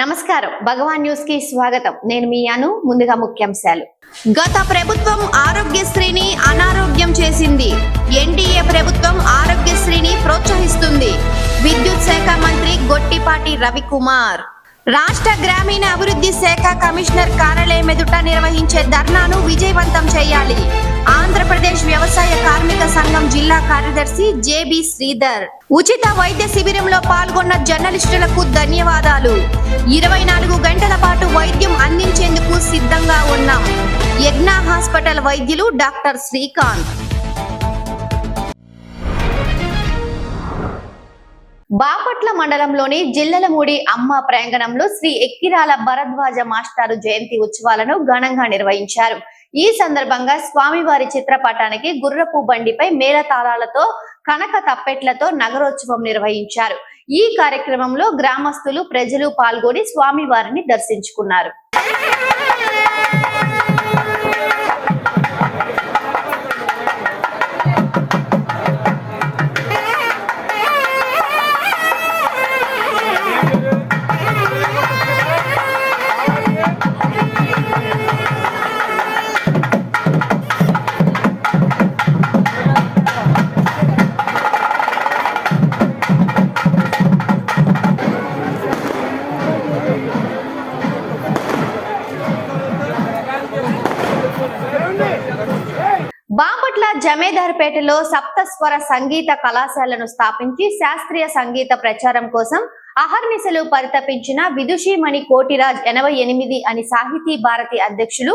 నమస్కారం. భగవాన్ న్యూస్కి స్వాగతం. నేను మీ అను ముందుగా ముఖ్యాంశాలు. గత ప్రభుత్వం ఆరోగ్యశ్రీని అనారోగ్యం చేసింది. ఎన్డీఏ ప్రభుత్వం ఆరోగ్యశ్రీని ప్రోత్సహిస్తుంది. విద్యుత్ శాఖ మంత్రి గొట్టిపాటి రవికుమార్. రాష్ట్ర గ్రామీణ అభివృద్ధి శాఖ కమిషనర్ కార్యాలయం ఎదుట నిర్వహించే ధర్నాను విజయవంతం చేయాలి. ఆంధ్రప్రదేశ్ వ్యవసాయ కార్మిక సంఘం జిల్లా కార్యదర్శి జేబి శ్రీధర్. ఉచిత వైద్య శిబిరంలో పాల్గొన్న జర్నలిస్టులకు ధన్యవాదాలు. ఇరవై నాలుగు గంటల పాటు వైద్యం అందించేందుకు సిద్ధంగా ఉన్నాం. యజ్ఞ హాస్పిటల్ వైద్యులు డాక్టర్ శ్రీకాంత్. బాపట్ల మండలంలోని జిల్లలమూడి అమ్మ ప్రాంగణంలో శ్రీ ఎక్కిరాల భరద్వాజ మాస్టారు జయంతి ఉత్సవాలను ఘనంగా నిర్వహించారు. ఈ సందర్భంగా స్వామివారి చిత్రపటానికి గుర్రపు బండిపై మేళతాళాలతో కనక తప్పెట్లతో నగరోత్సవం నిర్వహించారు. ఈ కార్యక్రమంలో గ్రామస్తులు ప్రజలు పాల్గొని స్వామివారిని దర్శించుకున్నారు. జమేదార్పేటలో సప్తస్వర సంగీత కళాశాలను స్థాపించి శాస్త్రీయ సంగీత ప్రచారం కోసం అహర్నిశలు పరితపించిన విదుషీమణి కోటిరాజ్ ఎనభై ఎనిమిది అని సాహితీ భారతి అధ్యక్షులు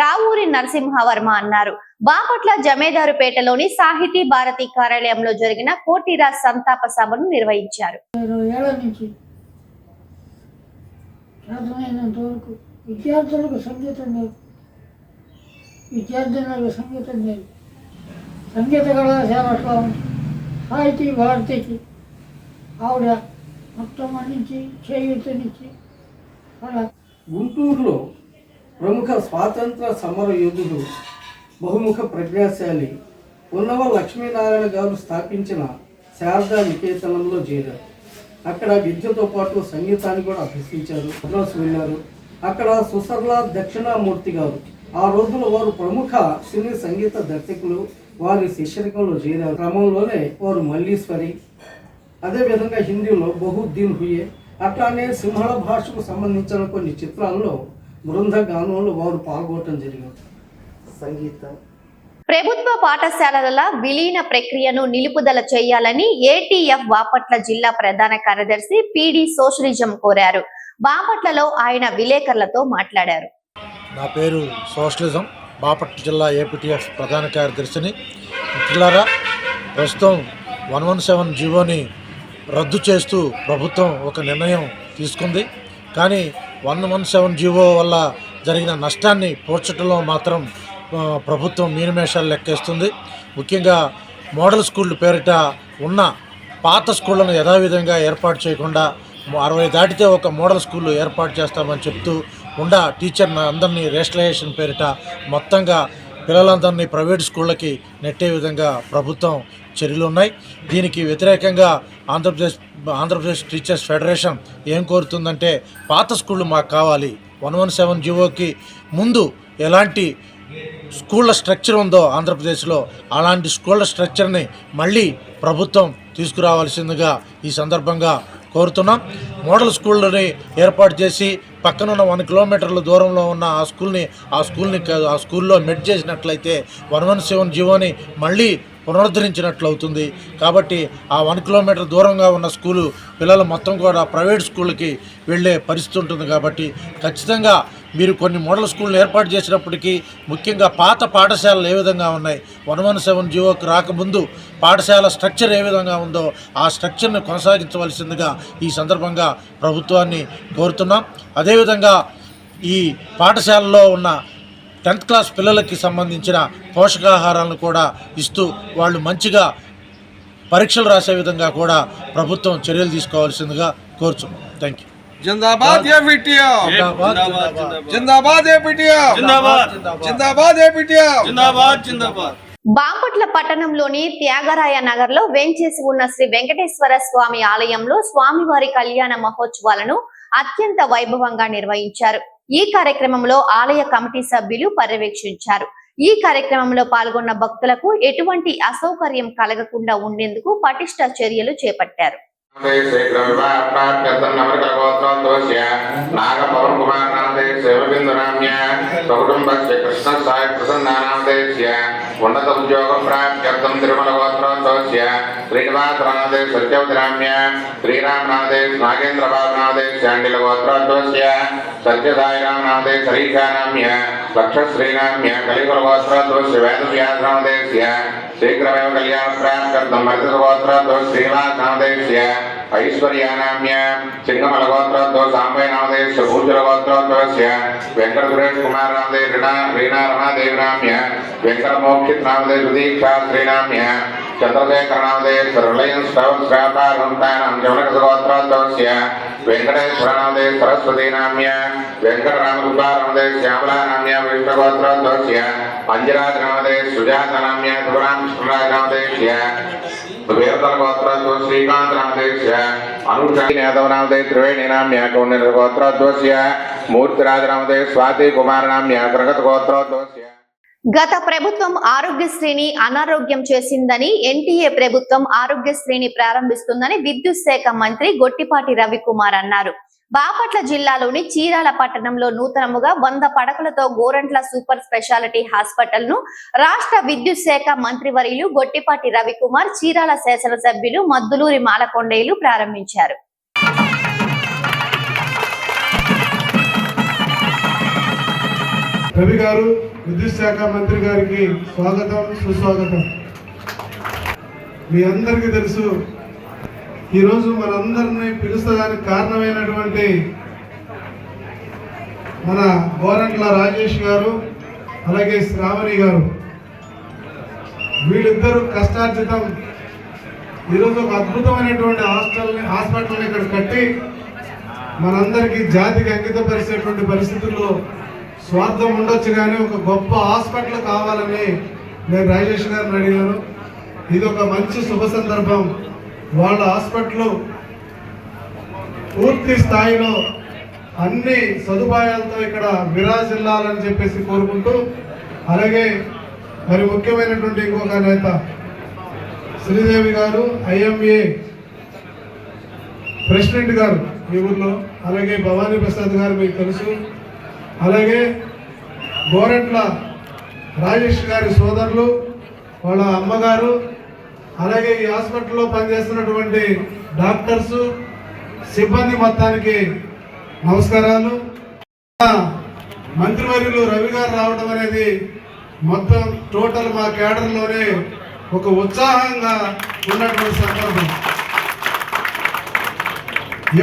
రావూరి నరసింహవర్మ అన్నారు. బాపట్ల జమేదారుపేటలోని సాహితీ భారతి కార్యాలయంలో జరిగిన కోటిరాజ్ సంతాప సభను నిర్వహించారు. విద్యార్థులకు సంగీతం లేదు. విద్యార్థినులకు సంగీతం లేదు. సంగీత కళాశాల సాహితీ భారతికి ఆవిడ మొత్తం అందించి చేయూతనిచ్చి అలా గుంటూరులో ప్రముఖ స్వాతంత్ర సమర యోధుడు బహుముఖ ప్రజ్ఞాశాలి ఉన్నవ లక్ష్మీనారాయణ గారు స్థాపించిన శారదా నికేతనంలో చేరారు. అక్కడ విద్యతో పాటు సంగీతాన్ని కూడా అభ్యసించారు. మద్రాసు వెళ్ళారు. అక్కడ సుసర్ల దక్షిణామూర్తి గారు. ఆ రోజుల్లో వారు ప్రముఖ సినీ సంగీత దర్శకులు వారి శిష్యరికంలో చేరారు క్రమంలోనే వారు మల్లీశ్వరి. అదేవిధంగా హిందీలో బహుద్దీన్ హుయే అట్లానే సింహళ భాషకు సంబంధించిన కొన్ని చిత్రాల్లో బృంద గానంలో వారు పాల్గొనడం జరిగింది. సంగీతం. ప్రభుత్వ పాఠశాలల విలీన ప్రక్రియను నిలుపుదల చేయాలని ఏటీఎఫ్ బాపట్ల జిల్లా ప్రధాన కార్యదర్శి పిడి సోషలిజం కోరారు. బాపట్లలో ఆయన విలేకరులతో మాట్లాడారు. నా పేరు సోషలిజం. బాపట్ల జిల్లా ఏపీటీఎఫ్ ప్రధాన కార్యదర్శిని. మిత్రులారా ప్రస్తుతం వన్ వన్ సెవెన్ జీవోని రద్దు చేస్తూ ప్రభుత్వం ఒక నిర్ణయం తీసుకుంది. కానీ వన్ వన్ సెవెన్ జీవో వల్ల జరిగిన నష్టాన్ని పోర్చడంలో మాత్రం ప్రభుత్వం మీనమేషాలు లెక్కేస్తుంది. ముఖ్యంగా మోడల్ స్కూళ్ళు పేరిట ఉన్న పాత స్కూళ్ళను యథావిధంగా ఏర్పాటు చేయకుండా అరవై దాటితే ఒక మోడల్ స్కూల్ ఏర్పాటు చేస్తామని చెప్తూ ఉండా టీచర్ అందరినీ రేషనలైజేషన్ పేరిట మొత్తంగా పిల్లలందరినీ ప్రైవేట్ స్కూళ్ళకి నెట్టే విధంగా ప్రభుత్వం చర్యలు ఉన్నాయి. దీనికి వ్యతిరేకంగా ఆంధ్రప్రదేశ్ ఆంధ్రప్రదేశ్ టీచర్స్ ఫెడరేషన్ ఏం కోరుతుందంటే పాత స్కూళ్ళు మాకు కావాలి. వన్ వన్ సెవెన్ జీవోకి ముందు ఎలాంటి స్కూళ్ళ స్ట్రక్చర్ ఉందో ఆంధ్రప్రదేశ్లో అలాంటి స్కూళ్ళ స్ట్రక్చర్ని మళ్ళీ ప్రభుత్వం తీసుకురావాల్సిందిగా ఈ సందర్భంగా కోరుతున్నాం. మోడల్ స్కూళ్ళని ఏర్పాటు చేసి పక్కనున్న వన్ కిలోమీటర్ల దూరంలో ఉన్న ఆ స్కూల్ని ఆ స్కూల్ని ఆ స్కూల్లో మెడ్ చేసినట్లయితే వన్ వన్ సెవెన్ జీవోని మళ్ళీ పునరుద్ధరించినట్లు అవుతుంది కాబట్టి ఆ వన్ కిలోమీటర్ దూరంగా ఉన్న స్కూలు పిల్లలు మొత్తం కూడా ప్రైవేట్ స్కూళ్ళకి వెళ్ళే పరిస్థితి ఉంటుంది కాబట్టి ఖచ్చితంగా మీరు కొన్ని మోడల్ స్కూళ్ళు ఏర్పాటు చేసినప్పటికీ ముఖ్యంగా పాత పాఠశాలలు ఏ విధంగా ఉన్నాయి వన్ వన్ సెవెన్ జీవోకి రాకముందు పాఠశాల స్ట్రక్చర్ ఏ విధంగా ఉందో ఆ స్ట్రక్చర్ని కొనసాగించవలసిందిగా ఈ సందర్భంగా ప్రభుత్వాన్ని కోరుతున్నాం. అదేవిధంగా ఈ పాఠశాలలో ఉన్న టెన్త్ క్లాస్ పిల్లలకి సంబంధించిన పోషకాహారాలను కూడా ఇస్తూ వాళ్ళు మంచిగా పరీక్షలు రాసే విధంగా కూడా ప్రభుత్వం చర్యలు తీసుకోవాల్సిందిగా కోరుచున్నాం. థ్యాంక్ యూ జిందాబాద్ జిందాబాద్. జిందాబాద్ బాంపట్ల పట్టణంలోని త్యాగరాయ నగర్లో వేంచేసి ఉన్న శ్రీ వెంకటేశ్వర స్వామి ఆలయంలో స్వామివారి కళ్యాణ మహోత్సవాలను అత్యంత వైభవంగా నిర్వహించారు. ఈ కార్యక్రమంలో ఆలయ కమిటీ సభ్యులు పర్యవేక్షించారు. ఈ కార్యక్రమంలో పాల్గొన్న భక్తులకు ఎటువంటి అసౌకర్యం కలగకుండా ఉండేందుకు పటిష్ట చర్యలు చేపట్టారు. కృష్ణ సాయి ఉన్నత ఉద్యోగం ప్రాప్త్యర్థం తిరుమల గోత్రోత్సవస్య శ్రీనివాసనాథే సత్యవతిరామ్య శ్రీరామనాథే నాగేంద్ర బాబునాథే శాండిల గోత్రోత్సవస్య సత్యసాయిరామనాథే సరీషానామ్య లక్షశ్రీనామ్య కలిగుల గోత్రోత్సవస్య వేదవ్యాసనాథేస్య శీఘ్రమేవ కళ్యాణ ప్రాప్త్యర్థం మరిత గోత్రోత్సవ శ్రీనివాసనాథేస్య ఐశ్వర్యానామ్య. సింగమల గోత్రోద్భవ సాంబైనామదేశ భూజల గోత్రోద్భవస్య వెంకట సురేష్ కుమార్ నామదే రీణా రీణా రమాదేవి నామ్య கிருஷ்ணாவதே சுதீக்ஷாஸ்ரீநாமிய சந்திரசேகரநாமதே ரிலையன்ஸ் டவர்ஸ் வியாபாரம் ஜவனகோத்திரோத்ய வெங்கடேஸ்வரநாமதே சரஸ்வதி நாமிய வெங்கடராமகுபாரமதே சியாமலா நாமிய விஷ்ணுகோத்திரோத்ய மஞ்சராஜ் நாமதே சுஜாத நாமிய சிவராம் கிருஷ்ணராஜ் நாமதேசிய వేదతలగోత్రత్వ శ్రీకాంతనామదేశ్య అనుష్ఠానామదే త్రివేణినామ్య కౌండిర్గోత్రత్వస్య మూర్తిరాజనామదే స్వాతి కుమారనామ్య ప్రగతగోత్రోత్వస్య గత ప్రభుత్వం ఆరోగ్యశ్రీని అనారోగ్యం చేసిందని ఎన్టీఏ ప్రభుత్వం ఆరోగ్యశ్రీని ప్రారంభిస్తుందని విద్యుత్ శాఖ మంత్రి గొట్టిపాటి రవికుమార్ అన్నారు. బాపట్ల జిల్లాలోని చీరాల పట్టణంలో నూతనముగా వంద పడకలతో గోరంట్ల సూపర్ స్పెషాలిటీ హాస్పిటల్ను రాష్ట్ర విద్యుత్ శాఖ మంత్రివర్యులు గొట్టిపాటి రవికుమార్ చీరాల శాసనసభ్యులు మద్దులూరి మాలకొండేలు ప్రారంభించారు. రవి గారు విద్యుత్ శాఖ మంత్రి గారికి స్వాగతం సుస్వాగతం. మీ అందరికీ తెలుసు ఈరోజు మనందరినీ పిలుస్తడానికి కారణమైనటువంటి మన గోరంట్ల రాజేష్ గారు అలాగే శ్రావణి గారు. వీళ్ళిద్దరూ కష్టార్జితం. ఈరోజు ఒక అద్భుతమైనటువంటి హాస్టల్ని హాస్పిటల్ని ఇక్కడ కట్టి మనందరికీ జాతికి అంకితపరిచేటువంటి పరిస్థితుల్లో స్వార్థం ఉండొచ్చు కానీ ఒక గొప్ప హాస్పిటల్ కావాలని నేను రాజేష్ గారిని అడిగాను. ఇది ఒక మంచి శుభ సందర్భం. వాళ్ళ హాస్పిటల్ పూర్తి స్థాయిలో అన్ని సదుపాయాలతో ఇక్కడ విరాజిల్లాలని చెప్పేసి కోరుకుంటూ అలాగే మరి ముఖ్యమైనటువంటి ఇంకొక నేత శ్రీదేవి గారు ఐఎంఏ ప్రెసిడెంట్ గారు ఈ ఊర్లో అలాగే భవానీ ప్రసాద్ గారు మీకు తెలుసు. అలాగే గోరెట్ల రాజేష్ గారి సోదరులు వాళ్ళ అమ్మగారు అలాగే ఈ హాస్పిటల్లో పనిచేస్తున్నటువంటి డాక్టర్స్ సిబ్బంది మొత్తానికి నమస్కారాలు. మంత్రివర్యులు రవి గారు రావడం అనేది మొత్తం టోటల్ మా కేడర్లోనే ఒక ఉత్సాహంగా ఉన్నటువంటి సందర్భం.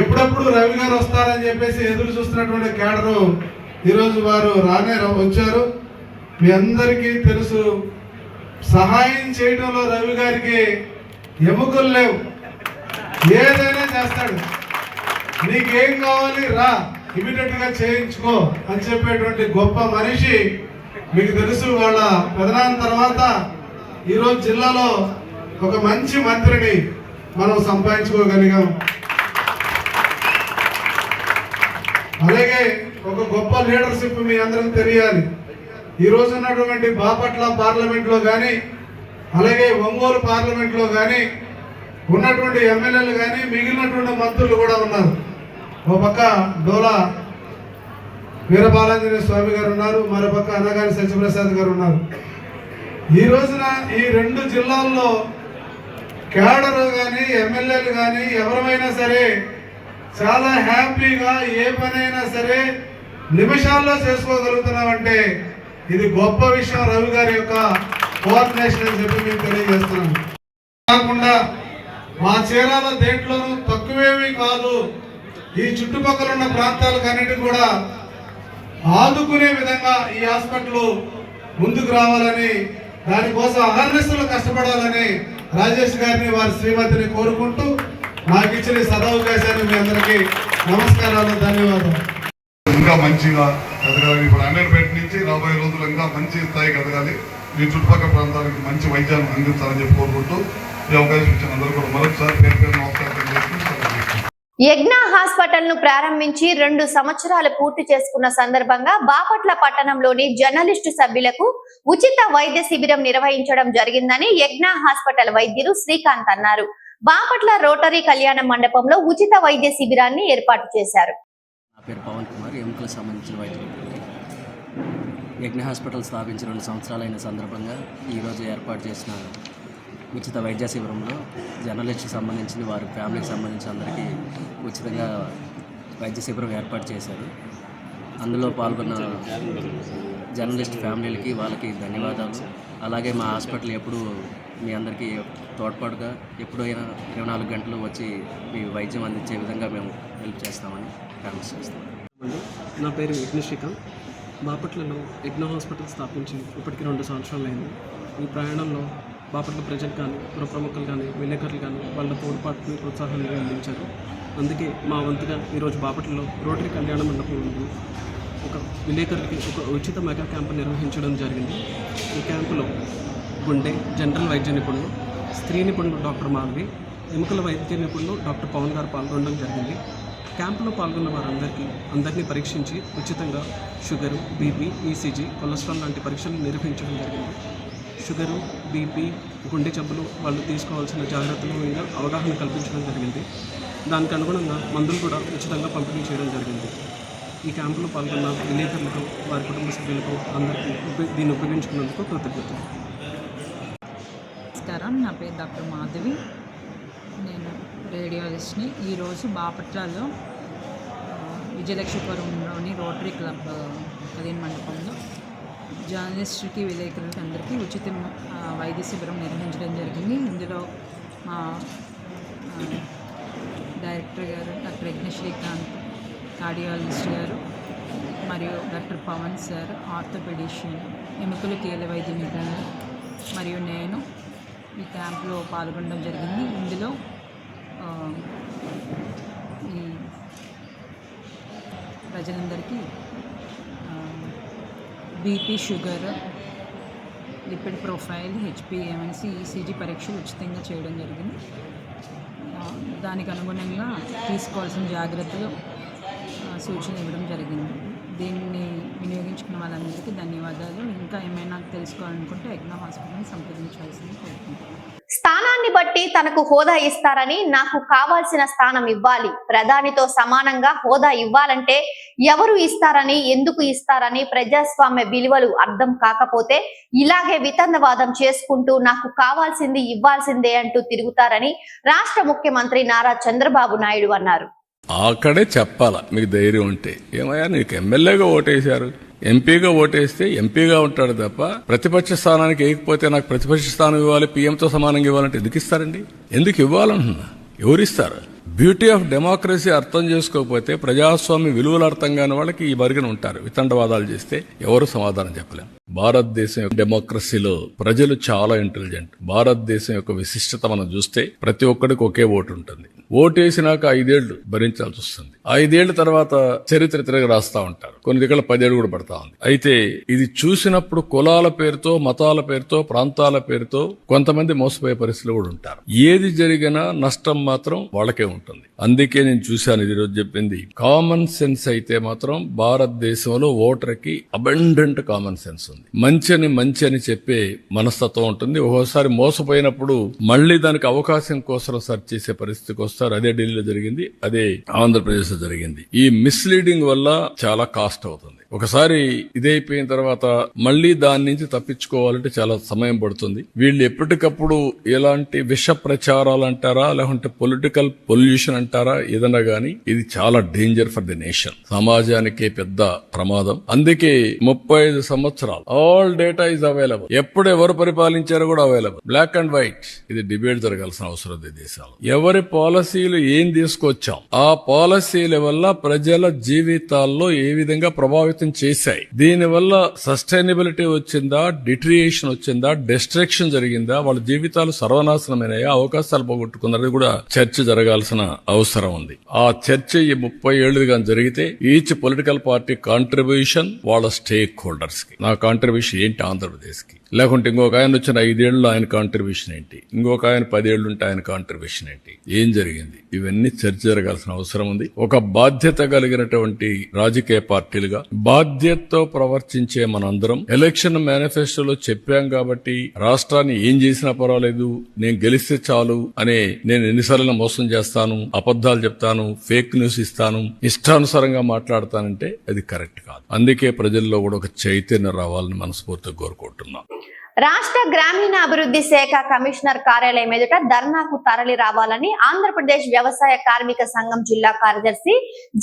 ఎప్పుడప్పుడు రవి గారు వస్తారని చెప్పేసి ఎదురు చూస్తున్నటువంటి కేడరు ఈరోజు వారు రానే వచ్చారు. మీ అందరికీ తెలుసు సహాయం చేయడంలో రవి గారికి ఎముకలు లేవు. ఏదైనా చేస్తాడు. నీకేం కావాలి? రా ఇమీడియట్గా చేయించుకో అని చెప్పేటువంటి గొప్ప మనిషి మీకు తెలుసు. వాళ్ళ పెదనాన్న తర్వాత ఈరోజు జిల్లాలో ఒక మంచి మంత్రిని మనం సంపాదించుకోగలిగాం. అలాగే ఒక గొప్ప లీడర్షిప్ మీ అందరం తెలియాలి. ఈ రోజు ఉన్నటువంటి బాపట్ల పార్లమెంట్లో కానీ అలాగే ఒంగోలు పార్లమెంట్లో కానీ ఉన్నటువంటి ఎమ్మెల్యేలు కానీ మిగిలినటువంటి మంత్రులు కూడా ఉన్నారు. ఒక పక్క డోలా వీరబాలాంజనేయ స్వామి గారు ఉన్నారు మరో పక్క అన్నగారి సత్యప్రసాద్ గారు ఉన్నారు. ఈ రోజున ఈ రెండు జిల్లాల్లో కేడరు కానీ ఎమ్మెల్యేలు కానీ ఎవరమైనా సరే చాలా హ్యాపీగా ఏ పనైనా సరే నిమిషాల్లో చేసుకోగలుగుతున్నామంటే ఇది గొప్ప విషయం రవి గారి యొక్క కోఆర్డినేషన్ అని చెప్పి మేము తెలియజేస్తున్నాం. కాకుండా మా చీరాల దేంట్లోనూ తక్కువేమీ కాదు. ఈ చుట్టుపక్కల ఉన్న ప్రాంతాలకన్నిటి కూడా ఆదుకునే విధంగా ఈ హాస్పిటల్ ముందుకు రావాలని దానికోసం అహర్నిస్తులు కష్టపడాలని రాజేష్ గారిని వారి శ్రీమతిని కోరుకుంటూ నాకు ఇచ్చిన సదవకాశాన్ని మీ అందరికీ నమస్కారాలు ధన్యవాదాలు. ఇంకా మంచిగా ఎదగాలి ఇప్పుడు అమీర్పేట నుంచి రాబోయే రోజులు ఇంకా మంచి స్థాయికి ఎదగాలి మీ చుట్టుపక్కల ప్రాంతాలకు మంచి వైద్యాన్ని అందించాలని చెప్పి కోరుకుంటూ ఈ అవకాశం ఇచ్చిన అందరూ కూడా మరొకసారి పేరు పేరు నమస్కారం యజ్ఞ హాస్పిటల్ను ప్రారంభించి రెండు సంవత్సరాలు పూర్తి చేసుకున్న సందర్భంగా బాపట్ల పట్టణంలోని జర్నలిస్టు సభ్యులకు ఉచిత వైద్య శిబిరం నిర్వహించడం జరిగిందని యజ్ఞ హాస్పిటల్ వైద్యులు శ్రీకాంత్ అన్నారు. బాపట్ల రోటరీ కళ్యాణ మండపంలో ఉచిత వైద్య శిబిరాన్ని ఏర్పాటు చేశారు. పేరు పవన్ కుమార్ ఎముకలకు సంబంధించిన వైద్యులు యజ్ఞ హాస్పిటల్ స్థాపించి రెండు సంవత్సరాలైన సందర్భంగా ఈరోజు ఏర్పాటు చేసిన ఉచిత వైద్య శిబిరంలో జర్నలిస్ట్కి సంబంధించిన వారి ఫ్యామిలీకి సంబంధించిన అందరికీ ఉచితంగా వైద్య శిబిరం ఏర్పాటు చేశారు. అందులో పాల్గొన్న జర్నలిస్ట్ ఫ్యామిలీలకి వాళ్ళకి ధన్యవాదాలు. అలాగే మా హాస్పిటల్ ఎప్పుడు మీ అందరికీ తోడ్పాటుగా ఎప్పుడైనా ఇరవై నాలుగు గంటలు వచ్చి మీ వైద్యం అందించే విధంగా మేము హెల్ప్ చేస్తామని ప్రామిస్ చేస్తాం. నా పేరు యజ్ఞ శ్రీకాంత్. బాపట్లలో యజ్ఞ హాస్పిటల్ స్థాపించి ఇప్పటికి రెండు సంవత్సరాలు అయింది. ఈ ప్రయాణంలో బాపట్ల ప్రజలు కానీ పుర ప్రముఖులు కానీ విలేకరులు కానీ వాళ్ళ తోడ్పాటుని ప్రోత్సాహాన్ని అందించారు. అందుకే మా వంతుగా ఈరోజు బాపట్లలో రోటరీ కళ్యాణ మండపం ఉంది. ఒక విలేకరులకి ఒక ఉచిత మెగా క్యాంపు నిర్వహించడం జరిగింది. ఈ క్యాంపులో గుండె జనరల్ వైద్య నిపుణులు స్త్రీ నిపుణులు డాక్టర్ మాధవి ఎముకల వైద్య నిపుణులు డాక్టర్ పవన్ గారు పాల్గొనడం జరిగింది. క్యాంపులో పాల్గొన్న వారందరికీ అందరినీ పరీక్షించి ఉచితంగా షుగరు బీపీ ఈసీజీ కొలెస్ట్రాల్ లాంటి పరీక్షలు నిర్వహించడం జరిగింది. షుగరు బీపీ గుండె జబ్బులు వాళ్ళు తీసుకోవాల్సిన జాగ్రత్తల మీద అవగాహన కల్పించడం జరిగింది. దానికి అనుగుణంగా మందులు కూడా ఉచితంగా పంపిణీ చేయడం జరిగింది. ఈ క్యాంపులో పాల్గొన్న విలేకరులకు వారి కుటుంబ సభ్యులకు అందరికీ దీన్ని ఉపయోగించుకున్నందుకు కృతజ్ఞతలు. నమస్కారం. నా పేరు డాక్టర్ మాధవి. నేను రేడియాలజిస్ట్ని. ఈరోజు బాపట్లలో ఆ, విజయలక్ష్మీపురంలోని రోటరీ క్లబ్ కళ్యాణ మండపంలో జర్నలిస్టులకి విలేకరులకి అందరికీ ఉచిత వైద్య శిబిరం నిర్వహించడం జరిగింది. ఇందులో మా డైరెక్టర్ గారు డాక్టర్ యజ్ఞ శ్రీకాంత్ కార్డియాలజిస్ట్ గారు మరియు డాక్టర్ పవన్ సార్ ఆర్థోపెడిషియన్ ఎముకలు కీల వైద్య నిపుణులు మరియు నేను ఈ క్యాంప్లో పాల్గొనడం జరిగింది. ఇందులో ఈ ప్రజలందరికీ బీపీ షుగర్ లిపిడ్ ప్రొఫైల్ హెచ్పిఎంఎన్సి ఈసీజీ పరీక్షలు ఉచితంగా చేయడం జరిగింది. దానికి అనుగుణంగా తీసుకోవాల్సిన జాగ్రత్తలు సూచన ఇవ్వడం జరిగింది. దీన్ని వినియోగించుకున్న వాళ్ళందరికీ ధన్యవాదాలు. ఇంకా ఏమైనా తెలుసుకోవాలనుకుంటే ఎగ్నా హాస్పిటల్ని సంప్రదించాల్సింది కోరుకుంటున్నాను. స్థానాన్ని బట్టి తనకు హోదా ఇస్తారని నాకు కావాల్సిన స్థానం ఇవ్వాలి. ప్రధానితో సమానంగా హోదా ఇవ్వాలంటే ఎవరు ఇస్తారని ఎందుకు ఇస్తారని ప్రజాస్వామ్య విలువలు అర్థం కాకపోతే ఇలాగే వితండవాదం చేసుకుంటూ నాకు కావాల్సింది ఇవ్వాల్సిందే అంటూ తిరుగుతారని రాష్ట్ర ముఖ్యమంత్రి నారా చంద్రబాబు నాయుడు అన్నారు. అక్కడే చెప్పాల మీకు ధైర్యం ఉంటే. ఏమయ్యా నీకు ఎమ్మెల్యేగా ఓటేశారు. ఎంపీగా ఓటేస్తే ఎంపీగా ఉంటాడు తప్ప ప్రతిపక్ష స్థానానికి వేయకపోతే నాకు ప్రతిపక్ష స్థానం ఇవ్వాలి పీఎంతో సమానంగా ఇవ్వాలంటే ఎందుకు ఇస్తారండి? ఎందుకు ఇవ్వాలంటున్నా? ఎవరిస్తారు? బ్యూటీ ఆఫ్ డెమోక్రసీ అర్థం చేసుకోకపోతే ప్రజాస్వామ్య విలువలు అర్థం కాని వాళ్ళకి ఈ మరుగున ఉంటారు. వితండవాదాలు చేస్తే ఎవరు సమాధానం చెప్పలేం. భారతదేశం డెమోక్రసీలో ప్రజలు చాలా ఇంటెలిజెంట్ భారతదేశం యొక్క విశిష్టత మనం చూస్తే ప్రతి ఒక్కడికి ఒకే ఓటు ఉంటుంది. ఓటేసినాక ఐదేళ్ళు భరించాల్సి వస్తుంది. ఐదేళ్ళ తర్వాత చరిత్ర తిరగ రాస్తా ఉంటారు. కొన్ని దగ్గర పదేళ్ళు కూడా పడతా ఉంది. అయితే ఇది చూసినప్పుడు కులాల పేరుతో మతాల పేరుతో ప్రాంతాల పేరుతో కొంతమంది మోసపోయే పరిస్థితులు కూడా ఉంటారు. ఏది జరిగినా నష్టం మాత్రం వాళ్ళకే ఉంటుంది. అందుకే నేను చూశాను ఇది రోజు చెప్పింది. కామన్ సెన్స్ అయితే మాత్రం భారతదేశంలో ఓటర్కి అబండెంట్ కామన్ సెన్స్ వస్తుంది మంచిని మంచి అని చెప్పే మనస్తత్వం ఉంటుంది. ఒక్కోసారి మోసపోయినప్పుడు మళ్ళీ దానికి అవకాశం కోసం సెర్చ్ చేసే పరిస్థితికి వస్తారు. అదే ఢిల్లీలో జరిగింది అదే ఆంధ్రప్రదేశ్లో జరిగింది. ఈ మిస్లీడింగ్ వల్ల చాలా కాస్ట్ అవుతుంది. ఒకసారి ఇదైపోయిన తర్వాత మళ్ళీ దాని నుంచి తప్పించుకోవాలంటే చాలా సమయం పడుతుంది. వీళ్ళు ఎప్పటికప్పుడు ఎలాంటి విష ప్రచారాలు అంటారా లేకుంటే పొలిటికల్ పొల్యూషన్ అంటారా ఏదన్నా గానీ ఇది చాలా డేంజర్ ఫర్ ది నేషన్ సమాజానికే పెద్ద ప్రమాదం. అందుకే ముప్పై ఐదు సంవత్సరాలు ఆల్ డేటా ఇస్ అవైలబుల్ ఎప్పుడు ఎవరు పరిపాలించారో కూడా అవైలబుల్ బ్లాక్ అండ్ వైట్ ఇది డిబేట్ జరగాల్సిన అవసరం ఉంది దేశాలు ఎవరి పాలసీలు ఏం తీసుకొచ్చాం? ఆ పాలసీల వల్ల ప్రజల జీవితాల్లో ఏ విధంగా ప్రభావితం చేశాయి. దీనివల్ల సస్టైనబిలిటీ వచ్చిందా? డిట్రియేషన్ వచ్చిందా? డిస్ట్రక్షన్ జరిగిందా? వాళ్ళ జీవితాలు సర్వనాశనమైనాయా? అవకాశాలు పోగొట్టుకున్నది కూడా చర్చ జరగాల్సిన అవసరం ఉంది. ఆ చర్చ ఈ ముప్పై ఏళ్ళుగా జరిగితే ఈచ్ పొలిటికల్ పార్టీ కాంట్రిబ్యూషన్ వాళ్ళ స్టేక్ హోల్డర్స్కి. నా కాంట్రిబ్యూషన్ ఏంటి? ఆంధ్రప్రదేశ్కి. లేకుంటే ఇంకొక ఆయన వచ్చిన ఐదేళ్ళు ఆయన కాంట్రిబ్యూషన్ ఏంటి? ఇంకొక ఆయన పదేళ్ళు ఉంటే ఆయన కాంట్రిబ్యూషన్ ఏంటి? ఏం జరిగింది? ఇవన్నీ చర్చ జరగాల్సిన అవసరం ఉంది. ఒక బాధ్యత కలిగినటువంటి రాజకీయ పార్టీలుగా బాధ్యతతో ప్రవర్తించే మనందరం ఎలక్షన్ మేనిఫెస్టోలో చెప్పాం కాబట్టి రాష్ట్రాన్ని ఏం చేసినా పర్వాలేదు నేను గెలిస్తే చాలు అనే నేను ఎన్నిసార్లు మోసం చేస్తాను అబద్ధాలు చెప్తాను ఫేక్ న్యూస్ ఇస్తాను ఇష్టానుసారంగా మాట్లాడతానంటే అది కరెక్ట్ కాదు. అందుకే ప్రజల్లో కూడా ఒక చైతన్యం రావాలని మనస్ఫూర్తిగా కోరుకుంటున్నాం. రాష్ట్ర గ్రామీణ అభివృద్ధి శాఖ కమిషనర్ కార్యాలయం ఎదుట ధర్నాకు తరలి రావాలని ఆంధ్రప్రదేశ్ వ్యవసాయ కార్మిక సంఘం జిల్లా కార్యదర్శి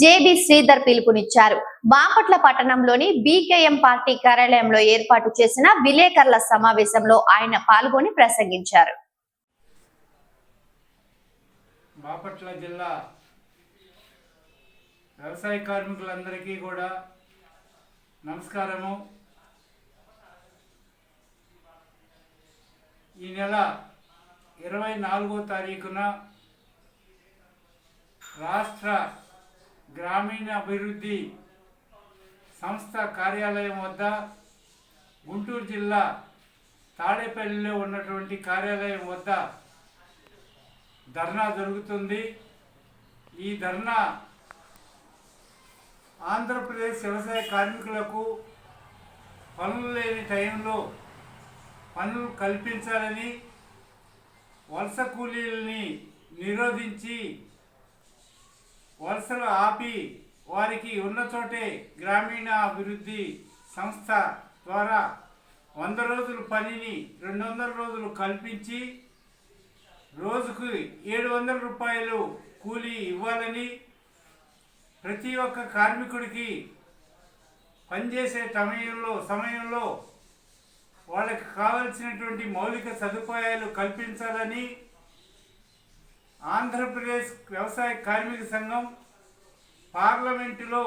జేబి శ్రీధర్ పిలుపునిచ్చారు. బాపట్ల పట్టణంలోని బీకేఎం పార్టీ కార్యాలయంలో ఏర్పాటు చేసిన విలేకరుల సమావేశంలో ఆయన పాల్గొని ప్రసంగించారు. బాపట్ల జిల్లా వ్యవసాయ కార్మికులందరికీ కూడా నమస్కారము ఈ నెల ఇరవై నాలుగో తారీఖున రాష్ట్ర గ్రామీణ అభివృద్ధి సంస్థ కార్యాలయం వద్ద గుంటూరు జిల్లా తాడేపల్లిలో ఉన్నటువంటి కార్యాలయం వద్ద ధర్నా జరుగుతుంది. ఈ ధర్నా ఆంధ్రప్రదేశ్ వ్యవసాయ కార్మికులకు పనులు లేని టైంలో పనులు కల్పించాలని వలస కూలీలని నిరోధించి వలసలు ఆపి వారికి ఉన్న చోటే గ్రామీణ అభివృద్ధి సంస్థ ద్వారా వంద రోజుల పనిని రెండు వందల రోజులు కల్పించి రోజుకు ఏడు వందల రూపాయలు కూలీ ఇవ్వాలని ప్రతి ఒక్క కార్మికుడికి పనిచేసే సమయంలో సమయంలో వాళ్ళకి కావలసినటువంటి మౌలిక సదుపాయాలు కల్పించాలని ఆంధ్రప్రదేశ్ వ్యవసాయ కార్మిక సంఘం పార్లమెంటులో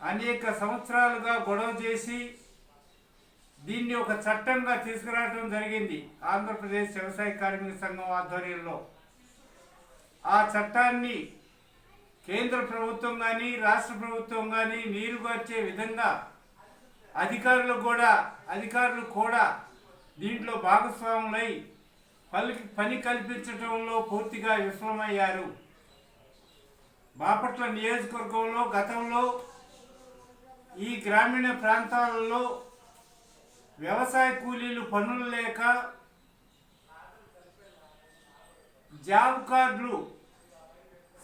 అనేక సంవత్సరాలుగా గొడవ చేసి దీన్ని ఒక చట్టంగా తీసుకురావడం జరిగింది ఆంధ్రప్రదేశ్ వ్యవసాయ కార్మిక సంఘం ఆధ్వర్యంలో. ఆ చట్టాన్ని కేంద్ర ప్రభుత్వం కానీ రాష్ట్ర ప్రభుత్వం కానీ నీరుగార్చే విధంగా అధికారులు కూడా అధికారులు కూడా దీంట్లో భాగస్వాములై పలికి పని కల్పించడంలో పూర్తిగా విఫలమయ్యారు. బాపట్ల నియోజకవర్గంలో గతంలో ఈ గ్రామీణ ప్రాంతాలలో వ్యవసాయ కూలీలు పనులు లేక జాబ్ కార్డులు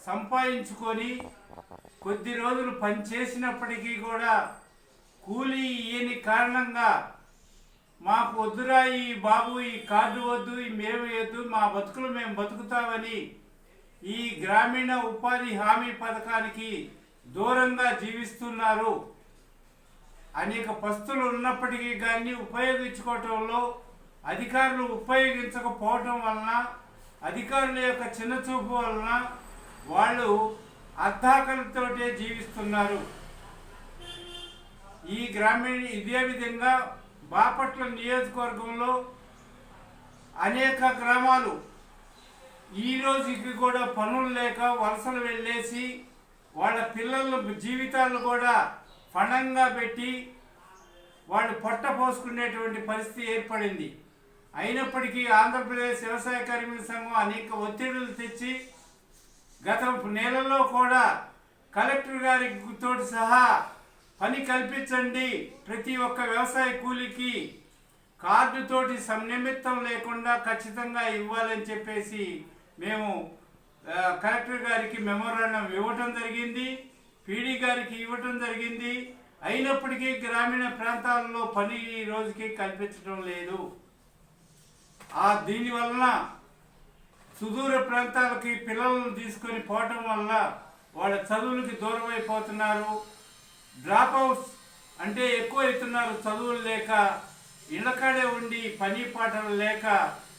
సంపాదించుకొని కొద్ది రోజులు పనిచేసినప్పటికీ కూడా కూలీ ఇయని కారణంగా మాకు వద్దురా ఈ బాబు ఈ కార్డు వద్దు ఈ మేము వద్దు మా బతుకులు మేము బతుకుతామని ఈ గ్రామీణ ఉపాధి హామీ పథకానికి దూరంగా జీవిస్తున్నారు. అనేక పస్తులు ఉన్నప్పటికీ కానీ ఉపయోగించుకోవటంలో అధికారులు ఉపయోగించకపోవటం వలన అధికారుల యొక్క చిన్నచూపు వలన వాళ్ళు అర్ధాకలతోటే జీవిస్తున్నారు. ఈ గ్రామీణ ఇదే విధంగా బాపట్ల నియోజకవర్గంలో అనేక గ్రామాలు ఈ రోజుకి కూడా పనులు లేక వలసలు వెళ్ళేసి వాళ్ళ పిల్లల జీవితాలను కూడా ఫణంగా పెట్టి వాళ్ళు పొట్ట పోసుకునేటువంటి పరిస్థితి ఏర్పడింది. అయినప్పటికీ ఆంధ్రప్రదేశ్ వ్యవసాయ కార్మిక సంఘం అనేక ఒత్తిడులు తెచ్చి గత నెలలో కూడా కలెక్టర్ గారి తోటి సహా పని కల్పించండి. ప్రతి ఒక్క వ్యవసాయ కూలికి కార్డుతోటి సంనిమిత్తం లేకుండా ఖచ్చితంగా ఇవ్వాలని చెప్పేసి మేము కలెక్టర్ గారికి మెమోరాండం ఇవ్వటం జరిగింది. పీడీ గారికి ఇవ్వటం జరిగింది. అయినప్పటికీ గ్రామీణ ప్రాంతాల్లో పని ఈ రోజుకి కల్పించడం లేదు. ఆ దీని వలన సుదూర ప్రాంతాలకి పిల్లలను తీసుకొని పోవటం వల్ల వాళ్ళ చదువులకి దూరం అయిపోతున్నారు డ్రాప్ అవుట్స్ అంటే ఎక్కువ అవుతున్నారు చదువులు లేక ఇళ్ళకాడే ఉండి పని పాటలు లేక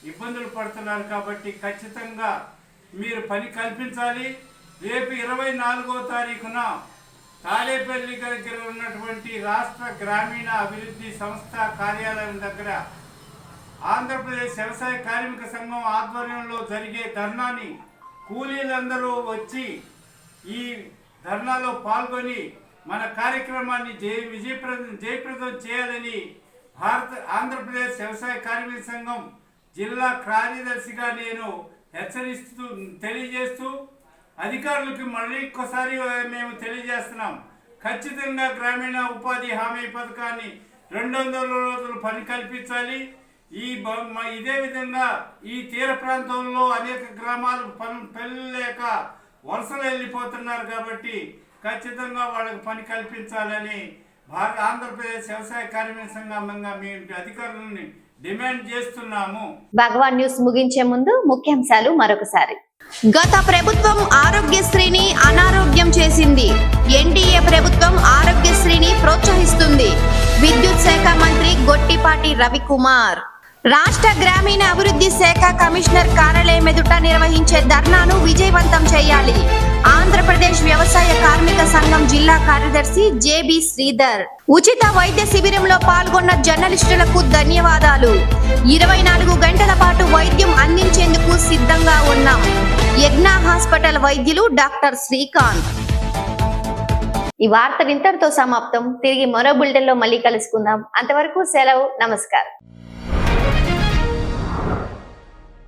ఇబ్బందులు పడుతున్నారు కాబట్టి ఖచ్చితంగా మీరు పని కల్పించాలి. రేపు ఇరవై నాలుగో తారీఖున తాడేపల్లి దగ్గర ఉన్నటువంటి రాష్ట్ర గ్రామీణ అభివృద్ధి సంస్థ కార్యాలయం దగ్గర ఆంధ్రప్రదేశ్ వ్యవసాయ కార్మిక సంఘం ఆధ్వర్యంలో జరిగే ధర్నాని కూలీలందరూ వచ్చి ఈ ధర్నాలో పాల్గొని మన కార్యక్రమాన్ని జయ విజయప్రదం జయప్రదం చేయాలని భారత ఆంధ్రప్రదేశ్ వ్యవసాయ కార్మిక సంఘం జిల్లా కార్యదర్శిగా నేను హెచ్చరిస్తూ తెలియజేస్తూ అధికారులకు మళ్ళీ ఒక్కసారి మేము తెలియజేస్తున్నాం. ఖచ్చితంగా గ్రామీణ ఉపాధి హామీ పథకాన్ని రెండు వందల రోజులు పని కల్పించాలి. ఈ బ- ఇదే విధంగా ఈ తీర ప్రాంతంలో అనేక గ్రామాలు పని పెళ్ళి లేక వలసలు వెళ్ళిపోతున్నారు కాబట్టి ఖచ్చితంగా వాళ్ళకి పని కల్పించాలని భారత ఆంధ్రప్రదేశ్ వ్యవసాయ కార్మిక సంఘంగా మీ అధికారులని డిమాండ్ చేస్తున్నాము. భగవాన్ న్యూస్ ముగించే ముందు ముఖ్యాంశాలు మరొకసారి. గత ప్రభుత్వం ఆరోగ్యశ్రీని అనారోగ్యం చేసింది. ఎన్డీఏ ప్రభుత్వం ఆరోగ్యశ్రీని ప్రోత్సహిస్తుంది. విద్యుత్ శాఖ మంత్రి గొట్టిపాటి రవికుమార్. రాష్ట్ర గ్రామీణ అభివృద్ధి శాఖ కమిషనర్ కార్యాలయం ఎదుట నిర్వహించే ధర్నాను విజయవంతం చేయాలి. ఆంధ్రప్రదేశ్ వ్యవసాయ కార్మిక సంఘం జిల్లా కార్యదర్శి జేబి శ్రీధర్. ఉచిత వైద్య శిబిరంలో పాల్గొన్న జర్నలిస్టులకు ధన్యవాదాలు. ఇరవై నాలుగు గంటల పాటు వైద్యం అందించేందుకు సిద్ధంగా ఉన్నాం. యజ్ఞ హాస్పిటల్ వైద్యులు డాక్టర్ శ్రీకాంత్. ఈ వార్త ఇంతటితో సమాప్తం. తిరిగి మరో బులెటిన్లో మళ్ళీ కలుసుకుందాం. అంతవరకు సెలవు నమస్కారం.